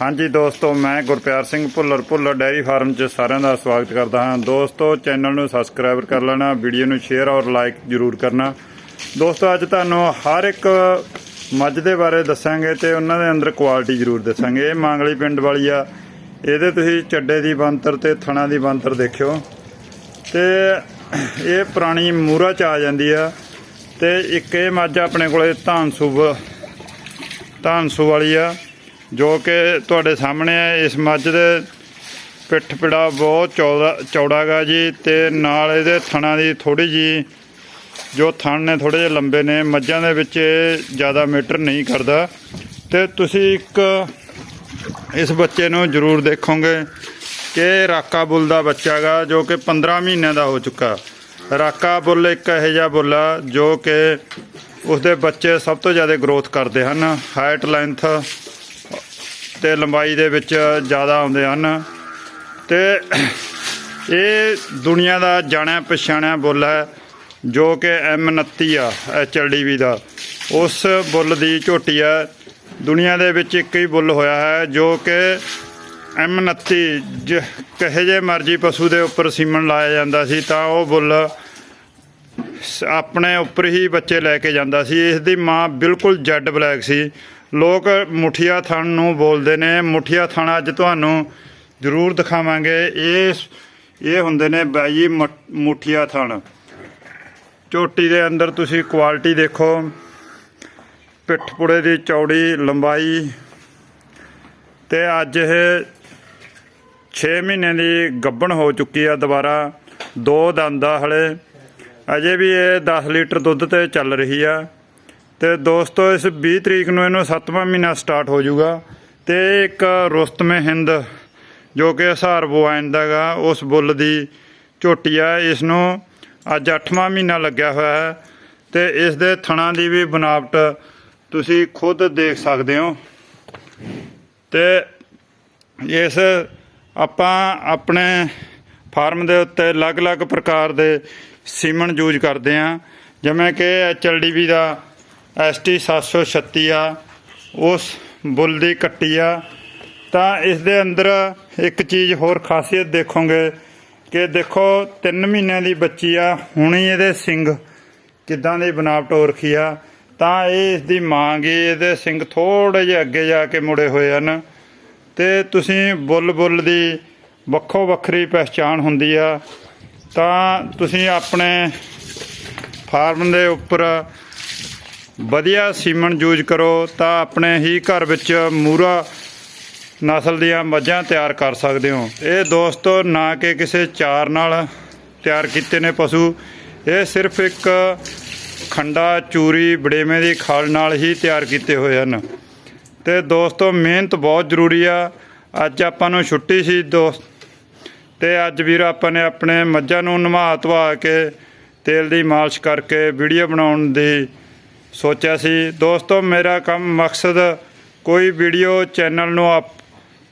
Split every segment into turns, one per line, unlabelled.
ਹਾਂਜੀ ਦੋਸਤੋ, ਮੈਂ ਗੁਰਪਿਆਰ ਸਿੰਘ ਭੁੱਲਰ ਭੁੱਲਰ ਡੈਰੀ ਫਾਰਮ 'ਚ ਸਾਰਿਆਂ ਦਾ ਸਵਾਗਤ ਕਰਦਾ ਹਾਂ। ਦੋਸਤੋ, ਚੈਨਲ ਨੂੰ ਸਬਸਕ੍ਰਾਈਬ ਕਰ ਲੈਣਾ, ਵੀਡੀਓ ਨੂੰ ਸ਼ੇਅਰ ਔਰ ਲਾਈਕ ਜ਼ਰੂਰ ਕਰਨਾ। ਦੋਸਤੋ, ਅੱਜ ਤੁਹਾਨੂੰ ਹਰ ਇੱਕ ਮੱਝ ਦੇ ਬਾਰੇ ਦੱਸਾਂਗੇ ਤੇ ਉਹਨਾਂ ਦੇ ਅੰਦਰ ਕੁਆਲਿਟੀ ਜ਼ਰੂਰ ਦੱਸਾਂਗੇ। ਇਹ ਮਾਂਗਲੀ ਪਿੰਡ ਵਾਲੀ ਆ। ਇਹਦੇ ਤੁਸੀਂ ਚੱਡੇ ਦੀ ਬੰਤਰ ਤੇ ਥਣਾ ਦੀ ਬੰਤਰ ਦੇਖਿਓ। ਤੇ ਇਹ ਪੁਰਾਣੀ ਮੂਰਾ ਚ ਆ ਜਾਂਦੀ ਆ। ਤੇ ਇੱਕ ਇਹ ਮੱਝ ਆਪਣੇ ਕੋਲੇ ਧਾਨਸੂ ਧਾਨਸੂ ਵਾਲੀ ਆ। ਜੋ ਕਿ ਤੁਹਾਡੇ ਸਾਹਮਣੇ ਹੈ, ਇਸ ਮੱਝ ਦੇ ਪਿੱਠ ਪਿੜਾ ਬਹੁਤ ਚੌੜਾ ਚੌੜਾ ਗਾ ਜੀ ਤੇ ਨਾਲ ਇਹਦੇ ਥਣਾਂ ਦੀ ਥੋੜੀ ਜੀ ਜੋ ਥਣ ਨੇ ਥੋੜੇ ਜਿਹੇ ਲੰਬੇ ਨੇ, ਮੱਝਾਂ ਦੇ ਵਿੱਚ ਇਹ ਜ਼ਿਆਦਾ ਮੀਟਰ ਨਹੀਂ ਕਰਦਾ। ਤੇ ਤੁਸੀਂ ਇੱਕ ਇਸ ਬੱਚੇ ਨੂੰ ਜ਼ਰੂਰ ਦੇਖੋਗੇ ਕਿ ਰਾਕਾ ਬੁੱਲ ਦਾ ਬੱਚਾ ਗਾ, ਜੋ ਕਿ 15 ਮਹੀਨਿਆਂ ਦਾ ਹੋ ਚੁੱਕਾ। ਰਾਕਾ ਬੁੱਲ ਇੱਕ ਇਹੋ ਜਿਹਾ ਬੁੱਲ ਆ, ਜੋ ਕਿ ਉਸਦੇ ਬੱਚੇ ਸਭ ਤੋਂ ਜ਼ਿਆਦਾ ਗਰੋਥ ਕਰਦੇ ਹਨ। ਹਾਈਟ ਲੈਂਥ ਤੇ ਲੰਬਾਈ ਦੇ ਵਿੱਚ ਜ਼ਿਆਦਾ ਆਉਂਦੇ ਹਨ। ਤੇ ਇਹ ਦੁਨੀਆ ਦਾ ਜਾਣਿਆ ਪਛਾਣਿਆ ਬੁੱਲ ਹੈ, ਜੋ ਕਿ M29 ਆ HLDV ਦਾ। ਉਸ ਬੁੱਲ ਦੀ ਝੋਟੀ ਹੈ। ਦੁਨੀਆ ਦੇ ਵਿੱਚ ਇੱਕ ਹੀ ਬੁੱਲ ਹੋਇਆ ਹੈ, ਜੋ ਕਿ M29 ਜ, ਕਹੇ ਜੇ ਮਰਜ਼ੀ ਪਸ਼ੂ ਦੇ ਉੱਪਰ ਸੀਮਨ ਲਾਇਆ ਜਾਂਦਾ ਸੀ, ਤਾਂ ਉਹ ਬੁੱਲ ਸ- ਆਪਣੇ ਉੱਪਰ ਹੀ ਬੱਚੇ ਲੈ ਕੇ ਜਾਂਦਾ ਸੀ। ਇਸ ਦੀ ਮਾਂ ਬਿਲਕੁਲ ਜੈਡ ਬਲੈਕ ਸੀ। ਲੋਕ ਮੁਠੀਆ ਥਣ ਨੂੰ ਬੋਲਦੇ ਨੇ। ਮੁਠੀਆ ਥਣ ਅੱਜ ਤੁਹਾਨੂੰ ਜ਼ਰੂਰ ਦਿਖਾਵਾਂਗੇ। ਇਹ ਇਹ ਹੁੰਦੇ ਨੇ ਬਾਈ ਮ- ਮੁਠੀਆ ਥਣ। ਚੋਟੀ ਦੇ ਅੰਦਰ ਤੁਸੀਂ ਕੁਆਲਿਟੀ ਦੇਖੋ। ਪਿੱਠ ਪੁੜੇ ਦੀ ਚੌੜੀ ਲੰਬਾਈ ਤੇ ਅੱਜ ਇਹ 6 ਮਹੀਨੇ ਦੀ ਗੱਬਣ ਹੋ ਚੁੱਕੀ ਆ ਦੁਬਾਰਾ। ਦੋ ਦੰਦ ਆ ਹਲੇ। ਅਜੇ ਵੀ ਇਹ 10 ਲੀਟਰ ਦੁੱਧ ਤੇ ਚੱਲ ਰਹੀ ਆ। ਤੇ ਦੋਸਤੋ, ਇਸ 20 ਤਰੀਕ ਨੂੰ ਇਹਨੂੰ 7ਵਾਂ ਮਹੀਨਾ ਸਟਾਰਟ ਹੋ ਜਾਊਗਾ। ਤੇ ਇੱਕ ਰੁਸਤਮੇ ਹਿੰਦ ਜੋ ਕਿ ਹਸਾਰ ਬੁਆਇਨ ਦਾ ਗਾ ਉਸ ਬੁੱਲ ਦੀ ਝੋਟੀ ਆ। ਇਸ ਨੂੰ ਅੱਜ 8ਵਾਂ ਮਹੀਨਾ ਲੱਗਿਆ ਹੋਇਆ ਹੈ। ਤੇ ਇਸ ਦੇ ਥਣਾ ਦੀ ਵੀ ਬਨਾਵਟ ਤੁਸੀਂ ਖੁਦ ਦੇਖ ਸਕਦੇ ਹੋ। ਤੇ ਇਸ ਆਪਾਂ ਆਪਣੇ ਫਾਰਮ ਦੇ ਉੱਤੇ ਅਲੱਗ-ਅਲੱਗ ਪ੍ਰਕਾਰ ਦੇ ਸੀਮਨ ਯੂਜ਼ ਕਰਦੇ ਆ ਜਿਵੇਂ ਕਿ ਐਚਐਲਡੀਵੀ ਦਾ ਐਸਟੀ 736 ਆ, ਉਸ ਬੁੱਲ ਦੀ ਕੱਟੀ ਆ। ਤਾਂ ਇਸ ਦੇ ਅੰਦਰ ਇੱਕ ਚੀਜ਼ ਹੋਰ ਖਾਸੀਅਤ ਦੇਖੋਗੇ ਕਿ ਦੇਖੋ 3 ਮਹੀਨਿਆਂ ਦੀ ਬੱਚੀ ਆ, ਹੁਣੀ ਇਹਦੇ ਸਿੰਘ ਕਿੱਦਾਂ ਦੀ ਬਨਾਵਟ ਹੋ ਰੱਖੀ ਆ। ਤਾਂ ਇਹ ਇਸ ਦੀ ਮਾਂ ਇਹਦੇ ਸਿੰਘ ਥੋੜੇ ਜਿਹੇ ਅੱਗੇ ਜਾ ਕੇ ਮੁੜੇ ਹੋਏ ਹਨ। ਤੇ ਤੁਸੀਂ ਬੁੱਲ ਬੁੱਲ ਦੀ ਵੱਖੋ ਵੱਖਰੀ ਪਹਿਚਾਣ ਹੁੰਦੀ ਆ। ਤਾਂ ਤੁਸੀਂ ਆਪਣੇ ਫਾਰਮ ਦੇ ਉੱਪਰ ਵਧੀਆ ਸੀਮਨ ਯੂਜ਼ ਕਰੋ ਤਾਂ ਆਪਣੇ ਹੀ ਘਰ ਵਿੱਚ ਮੂਰਾ ਨਸਲ ਦੀਆਂ ਮੱਝਾਂ ਤਿਆਰ ਕਰ ਸਕਦੇ ਹੋ। ਇਹ ਦੋਸਤੋ ਨਾ ਕਿ ਕਿਸੇ ਚਾਰ ਨਾਲ ਤਿਆਰ ਕੀਤੇ ਨੇ ਪਸ਼ੂ। ਇਹ ਸਿਰਫ ਇੱਕ ਖੰਡਾ ਚੂਰੀ ਬੜੇਵੇਂ ਦੀ ਖਾਲ ਨਾਲ ਹੀ ਤਿਆਰ ਕੀਤੇ ਹੋਏ ਹਨ। ਤੇ ਦੋਸਤੋ ਮਿਹਨਤ ਬਹੁਤ ਜ਼ਰੂਰੀ ਆ। ਅੱਜ ਆਪਾਂ ਨੂੰ ਛੁੱਟੀ ਸੀ ਦੋਸਤ। ਤੇ ਅੱਜ ਵੀਰ ਆਪਾਂ ਨੇ ਆਪਣੇ ਮੱਝਾਂ ਨੂੰ ਨਵਾ ਧਵਾ ਕੇ ਤੇਲ ਦੀ ਮਾਲਿਸ਼ ਕਰਕੇ ਵੀਡੀਓ ਬਣਾਉਣ ਦੀ ਸੋਚਿਆ ਸੀ, ਦੋਸਤੋ, ਮੇਰਾ ਕੰਮ ਮਕਸਦ ਕੋਈ ਵੀਡੀਓ ਚੈਨਲ ਨੂੰ ਆਪ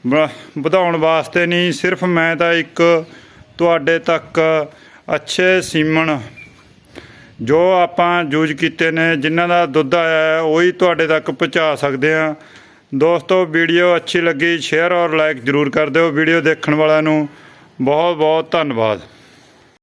ਬ- ਵਧਾਉਣ ਵਾਸਤੇ ਨਹੀਂ, ਸਿਰਫ ਮੈਂ ਤਾਂ ਇੱਕ ਤੁਹਾਡੇ ਤੱਕ ਅੱਛੇ ਸੀਮਣ ਜੋ ਆਪਾਂ ਯੂਜ਼ ਕੀਤੇ ਨੇ, ਜਿਨ੍ਹਾਂ ਦਾ ਦੁੱਧ ਆਇਆ ਹੈ, ਉਹੀ ਤੁਹਾਡੇ ਤੱਕ ਪਹੁੰਚਾ ਸਕਦੇ ਹਾਂ। ਦੋਸਤੋ ਵੀਡੀਓ ਅੱਛੀ ਲੱਗੀ ਸ਼ੇਅਰ ਔਰ ਲਾਈਕ ਜ਼ਰੂਰ ਕਰ ਦਿਓ। ਵੀਡੀਓ ਦੇਖਣ ਵਾਲਿਆਂ ਨੂੰ ਬਹੁਤ ਬਹੁਤ ਧੰਨਵਾਦ।